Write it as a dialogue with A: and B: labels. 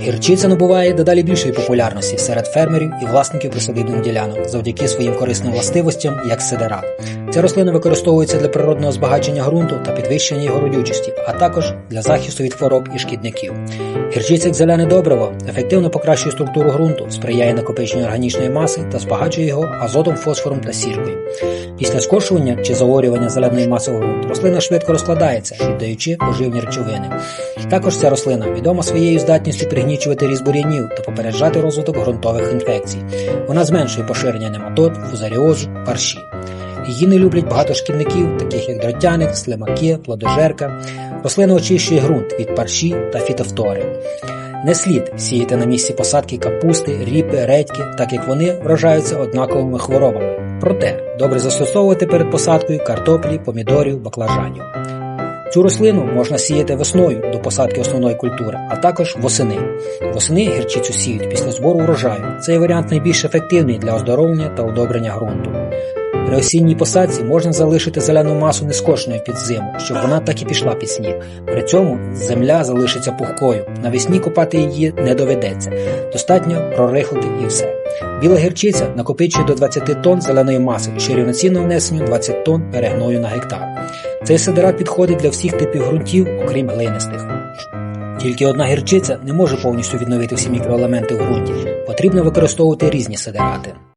A: Гірчиця набуває дедалі більшої популярності серед фермерів і власників присадибних ділянок завдяки своїм корисним властивостям як сидерат. Ця рослина використовується для природного збагачення ґрунту та підвищення його родючості, а також для захисту від хвороб і шкідників. Гірчиця як зелене добриво ефективно покращує структуру ґрунту, сприяє накопиченню органічної маси та збагачує його азотом, фосфором та сіркою. Після скошування чи заорювання зеленої маси у ґрунт рослина швидко розкладається, віддаючи поживні речовини. Також ця рослина відома своєю здатністю пригнічувати ріст бур'янів та попереджати розвиток ґрунтових інфекцій. Вона зменшує поширення нематод, фузаріозу, парші. Її не люблять багато шкідників, таких як дротяник, слимаки, плодожерка. Рослина очищує ґрунт від парші та фітофтори. Не слід сіяти на місці посадки капусти, ріпи, редьки, так як вони вражаються однаковими хворобами. Проте добре застосовувати перед посадкою картоплі, помідорів, баклажанів. Цю рослину можна сіяти весною до посадки основної культури, а також восени. Восени гірчицю сіють після збору урожаю. Цей варіант найбільш ефективний для оздоровлення та удобрення ґрунту. При осінній посадці можна залишити зелену масу нескошеною під зиму, щоб вона так і пішла під сніг. При цьому земля залишиться пухкою. Навесні копати її не доведеться. Достатньо прорихлити і все. Біла гірчиця накопичує до 20 тонн зеленої маси, що рівноцінно внесенню 20 тонн перегною на гектар. Цей сидерат підходить для всіх типів ґрунтів, окрім глинистих. Тільки одна гірчиця не може повністю відновити всі мікроелементи в ґрунті. Потрібно використовувати різні сидерати.